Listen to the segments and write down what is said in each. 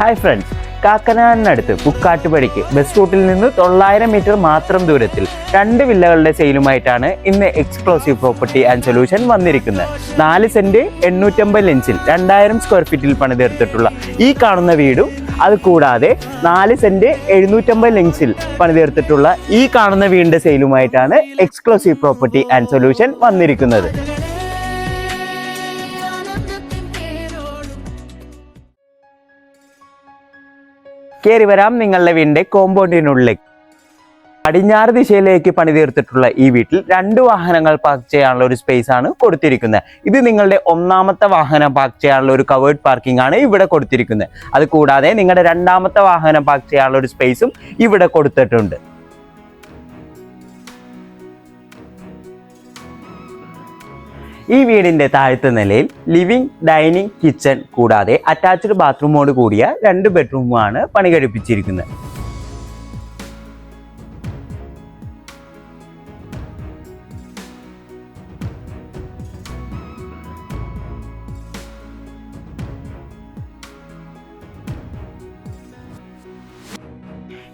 Hi friends കാക്കനാടിനടുത്ത് പുക്കാട്ടുപടിക്ക് bus റൂട്ടിൽ നിന്ന് തൊള്ളായിരം മീറ്റർ മാത്രം ദൂരത്തിൽ രണ്ട് വില്ലകളുടെ സെയിലുമായിട്ടാണ് ഇന്ന് എക്സ്ക്ലൂസീവ് പ്രോപ്പർട്ടി ആൻഡ് സൊല്യൂഷൻ വന്നിരിക്കുന്നത്. നാല് സെന്റ് എണ്ണൂറ്റമ്പത് ലെഞ്ചിൽ രണ്ടായിരം സ്ക്വയർ ഫീറ്റിൽ പണിതീർത്തിട്ടുള്ള ഈ കാണുന്ന വീടും അത് കൂടാതെ നാല് സെന്റ് എഴുന്നൂറ്റമ്പത് ലെങ്സിൽ പണിതീർത്തിട്ടുള്ള ഈ കാണുന്ന വീടിന്റെ സെയിലുമായിട്ടാണ് എക്സ്ക്ലൂസീവ് പ്രോപ്പർട്ടി ആൻഡ് സൊല്യൂഷൻ വന്നിരിക്കുന്നത്. കയറി വരാം നിങ്ങളുടെ വീടിന്റെ കോമ്പൗണ്ടിനുള്ളിൽ പടിഞ്ഞാറ് ദിശയിലേക്ക് പണിതീർത്തിട്ടുള്ള ഈ വീട്ടിൽ രണ്ട് വാഹനങ്ങൾ പാർക്ക് ചെയ്യാനുള്ള ഒരു സ്പേസ് ആണ് കൊടുത്തിരിക്കുന്നത്. ഇത് നിങ്ങളുടെ ഒന്നാമത്തെ വാഹനം പാർക്ക് ചെയ്യാനുള്ള ഒരു കവേർഡ് പാർക്കിംഗ് ആണ് ഇവിടെ കൊടുത്തിരിക്കുന്നത്. അത് കൂടാതെ നിങ്ങളുടെ രണ്ടാമത്തെ വാഹനം പാർക്ക് ചെയ്യാനുള്ള ഒരു സ്പേസും ഇവിടെ കൊടുത്തിട്ടുണ്ട്. ഈ വീടിന്റെ താഴത്തെ നിലയിൽ ലിവിംഗ് ഡൈനിങ് കിച്ചൺ കൂടാതെ അറ്റാച്ച്ഡ് ബാത്റൂമോട് കൂടിയ രണ്ട് ബെഡ്റൂമാണ് പണി കഴിപ്പിച്ചിരിക്കുന്നത്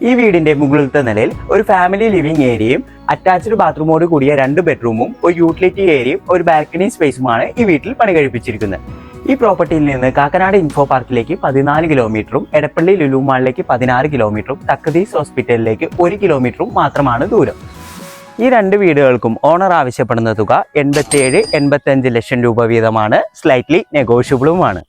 ഈ വീടിന്റെ മുകളിലത്തെ നിലയിൽ ഒരു ഫാമിലി ലിവിംഗ് ഏരിയയും അറ്റാച്ച്ഡ് ബാത്റൂമോട് കൂടിയ രണ്ട് ബെഡ്റൂമും ഒരു യൂട്ടിലിറ്റി ഏരിയയും ഒരു ബാൽക്കണി സ്പേസുമാണ് ഈ വീട്ടിൽ പണി കഴിപ്പിച്ചിരിക്കുന്നത്. ഈ പ്രോപ്പർട്ടിയിൽ നിന്ന് കാക്കനാട് ഇൻഫോ പാർക്കിലേക്ക് പതിനാല് കിലോമീറ്ററും എടപ്പള്ളി ലുലുമാളിലേക്ക് പതിനാറ് കിലോമീറ്ററും തക്കതീസ് ഹോസ്പിറ്റലിലേക്ക് ഒരു കിലോമീറ്ററും മാത്രമാണ് ദൂരം. ഈ രണ്ട് വീടുകൾക്കും ഓണർ ആവശ്യപ്പെടുന്ന തുക എൺപത്തിയേഴ് എൺപത്തി അഞ്ച് ലക്ഷം രൂപ വീതമാണ് സ്ലൈറ്റ്ലി നെഗോഷ്യബിളുമാണ്